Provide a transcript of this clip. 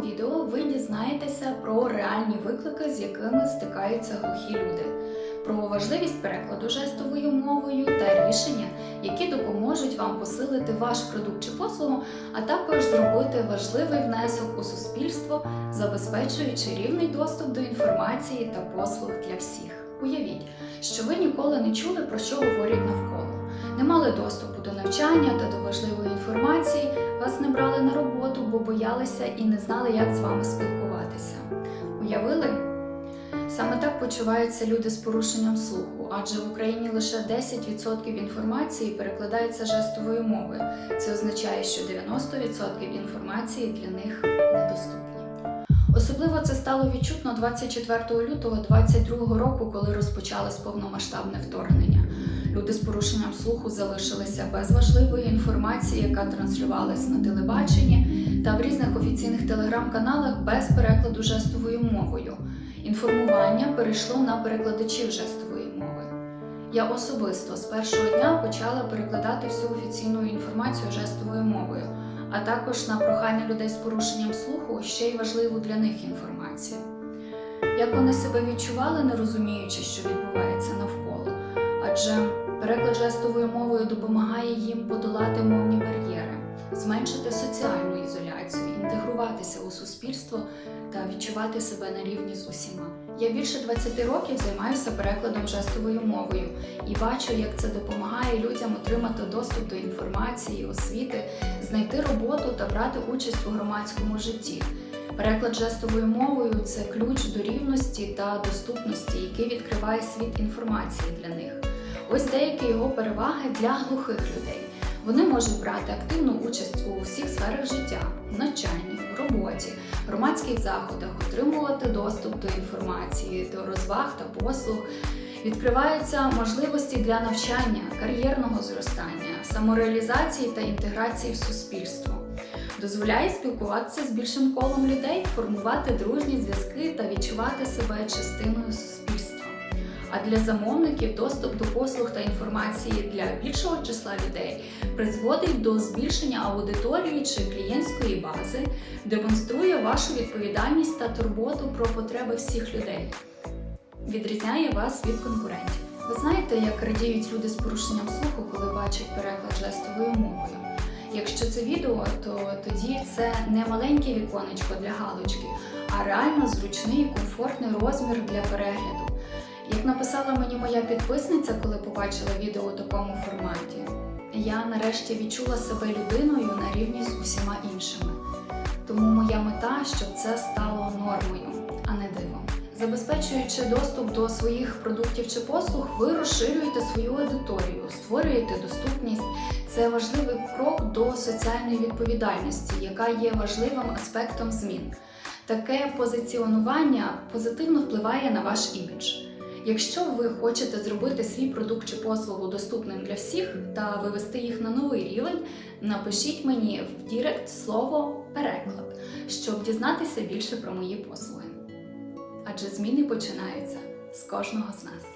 відео ви дізнаєтеся про реальні виклики, з якими стикаються глухі люди, про важливість перекладу жестовою мовою та рішення, які допоможуть вам посилити ваш продукт чи послугу, а також зробити важливий внесок у суспільство, забезпечуючи рівний доступ до інформації та послуг для всіх. Уявіть, що ви ніколи не чули про що говорять навколо, не мали доступу до навчання та до важливої вас не брали на роботу, бо боялися і не знали, як з вами спілкуватися. Уявили? Саме так почуваються люди з порушенням слуху, адже в Україні лише 10% інформації перекладається жестовою мовою. Це означає, що 90% інформації для них недоступні. Особливо це стало відчутно 24 лютого 2022 року, коли розпочалось повномасштабне вторгнення. Люди з порушенням слуху залишилися без важливої інформації, яка транслювалась на телебаченні та в різних офіційних телеграм-каналах без перекладу жестовою мовою. Інформування перейшло на перекладачів жестової мови. Я особисто з першого дня почала перекладати всю офіційну інформацію жестовою мовою, а також на прохання людей з порушенням слуху ще й важливу для них інформацію. Як вони себе відчували, не розуміючи, що відбувається переклад жестовою мовою допомагає їм подолати мовні бар'єри, зменшити соціальну ізоляцію, інтегруватися у суспільство та відчувати себе на рівні з усіма. Я більше 20 років займаюся перекладом жестовою мовою і бачу, як це допомагає людям отримати доступ до інформації, освіти, знайти роботу та брати участь у громадському житті. Переклад жестовою мовою це ключ до рівності та доступності, який відкриває світ інформації для них. Ось деякі його переваги для глухих людей. Вони можуть брати активну участь у всіх сферах життя, навчанні, роботі, громадських заходах, отримувати доступ до інформації, до розваг та послуг. Відкриваються можливості для навчання, кар'єрного зростання, самореалізації та інтеграції в суспільство. Дозволяє спілкуватися з більшим колом людей, формувати дружні зв'язки та відчувати себе частиною суспільства. А для замовників доступ до послуг та інформації для більшого числа людей призводить до збільшення аудиторії чи клієнтської бази, демонструє вашу відповідальність та турботу про потреби всіх людей, відрізняє вас від конкурентів. Ви знаєте, як радіють люди з порушенням слуху, коли бачать переклад жестовою мовою. Якщо це відео, то тоді це не маленьке віконечко для галочки, а реально зручний і комфортний розмір для перегляду. Написала мені моя підписниця, коли побачила відео у такому форматі, я нарешті відчула себе людиною на рівні з усіма іншими. Тому моя мета, щоб це стало нормою, а не дивом. Забезпечуючи доступ до своїх продуктів чи послуг, ви розширюєте свою аудиторію, створюєте доступність. Це важливий крок до соціальної відповідальності, яка є важливим аспектом змін. Таке позиціонування позитивно впливає на ваш імідж. Якщо ви хочете зробити свій продукт чи послугу доступним для всіх та вивести їх на новий рівень, напишіть мені в Дірект слово переклад, щоб дізнатися більше про мої послуги. Адже зміни починаються з кожного з нас.